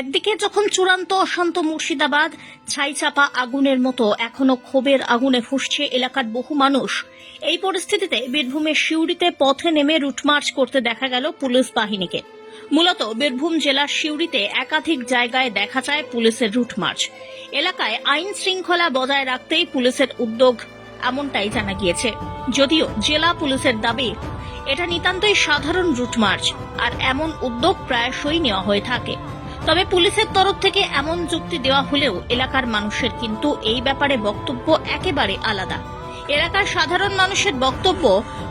একদিকে যখন চূড়ান্ত অশান্ত মুর্শিদাবাদ, ছাইচাপা আগুনের মতো এখনও ক্ষোভের আগুনে ফুসছে এলাকার বহু মানুষ, এই পরিস্থিতিতে বীরভূমের সিউড়িতে পথে নেমে রুটমার্চ করতে দেখা গেল পুলিশ বাহিনীকে। মূলত বীরভূম জেলার সিউড়িতে একাধিক জায়গায় দেখা যায় পুলিশের রুটমার্চ এলাকায় আইন শৃঙ্খলা বজায় রাখতেই পুলিশের উদ্যোগ এমনটাই জানা গিয়েছে। যদিও জেলা পুলিশের দাবি, এটা নিতান্তই সাধারণ রুটমার্চ আর এমন উদ্যোগ প্রায়শই নেওয়া হয়ে থাকে। তবে পুলিশের তরফ থেকে এমন যুক্তি দেওয়া হলেও এলাকার মানুষের কিন্তু এই ব্যাপারে বক্তব্য একেবারে আলাদা। এলাকার সাধারণ মানুষের বক্তব্য,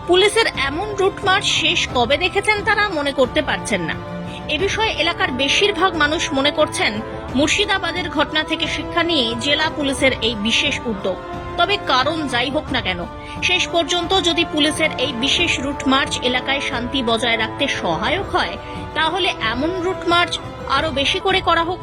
পুলিশের এমন রুটমার্চ শেষ কবে দেখেছেন তারা মনে করতে পারছেন না। এ বিষয়ে এলাকার বেশিরভাগ মানুষ মনে করছেন, মুর্শিদাবাদের ঘটনা থেকে শিক্ষা নিয়ে জেলা পুলিশের এই বিশেষ উদ্যোগ। তবে কারণ যাই হোক না কেন, শেষ পর্যন্ত যদি পুলিশের এই বিশেষ রুট মার্চ এলাকায় শান্তি বজায় রাখতে সহায়ক হয়, তাহলে এমন রুট মার্চ আরও বেশি করে করা হোক,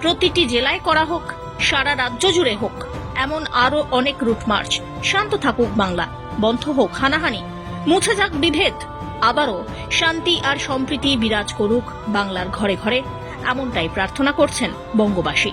প্রতিটি জেলায় করা হোক, সারা রাজ্য জুড়ে হোক, এমন আরও অনেক রুট মার্চ। শান্ত থাকুক বাংলা। বন্ধ হোক হানাহানি। মুছে যাক বিভেদ। আবারও শান্তি আর সম্প্রীতি বিরাজ করুক বাংলার ঘরে ঘরে এমনটাই প্রার্থনা করছেন বঙ্গবাসী।